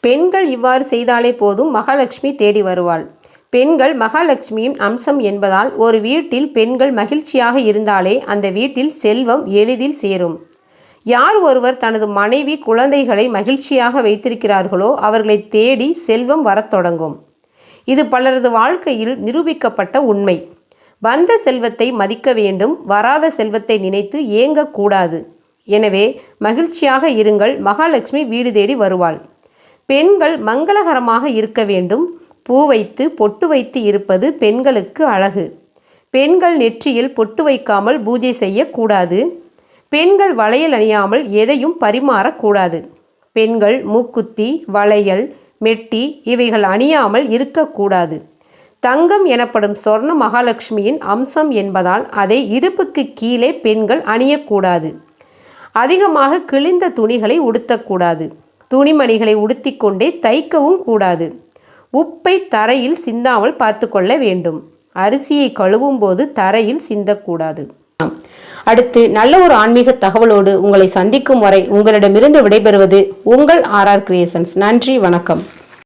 பெண்கள் இவ்வாறு செய்தாலே போதும் மகாலட்சுமி தேடி வருவாள். பெண்கள் மகாலட்சுமியின் அம்சம் என்பதால் ஒரு வீட்டில் பெண்கள் மகிழ்ச்சியாக இருந்தாலே அந்த வீட்டில் செல்வம் எளிதில் சேரும். யார் ஒருவர் தனது மனைவி குழந்தைகளை மகிழ்ச்சியாக வைத்திருக்கிறார்களோ அவர்களை தேடி செல்வம் வரத் தொடங்கும். இது பலரது வாழ்க்கையில் நிரூபிக்கப்பட்ட உண்மை. வந்த செல்வத்தை மதிக்க வேண்டும் வராத செல்வத்தை நினைத்து ஏங்கக்கூடாது. எனவே மகிழ்ச்சியாக இருங்கள் மகாலட்சுமி வீடு தேடி வருவாள். பெண்கள் மங்களகரமாக இருக்க வேண்டும். பூ வைத்து பொட்டு வைத்து இருப்பது பெண்களுக்கு அழகு. பெண்கள் நெற்றியில் பொட்டு வைக்காமல் பூஜை செய்யக்கூடாது. பெண்கள் வளையல் அணியாமல் எதையும் பரிமாறக்கூடாது. பெண்கள் மூக்குத்தி வளையல் மெட்டி இவைகள் அணியாமல் இருக்கக்கூடாது. தங்கம் எனப்படும் சொர்ண மகாலட்சுமியின் அம்சம் என்பதால் அதை இடுப்புக்கு கீழே பெண்கள் அணியக்கூடாது. அதிகமாக கிழிந்த துணிகளை உடுத்தக்கூடாது. துணிமணிகளை உடுத்திக்கொண்டே தைக்கவும் கூடாது. உப்பை தரையில் சிந்தாமல் பார்த்து கொள்ள வேண்டும். அரிசியை கழுவும் போது தரையில் சிந்தக்கூடாது. அடுத்து நல்ல ஒரு ஆன்மீக தகவலோடு உங்களை சந்திக்கும் வரை உங்களிடமிருந்து விடைபெறுவது உங்கள் ஆர்ஆர் கிரியேஷன்ஸ். நன்றி வணக்கம்.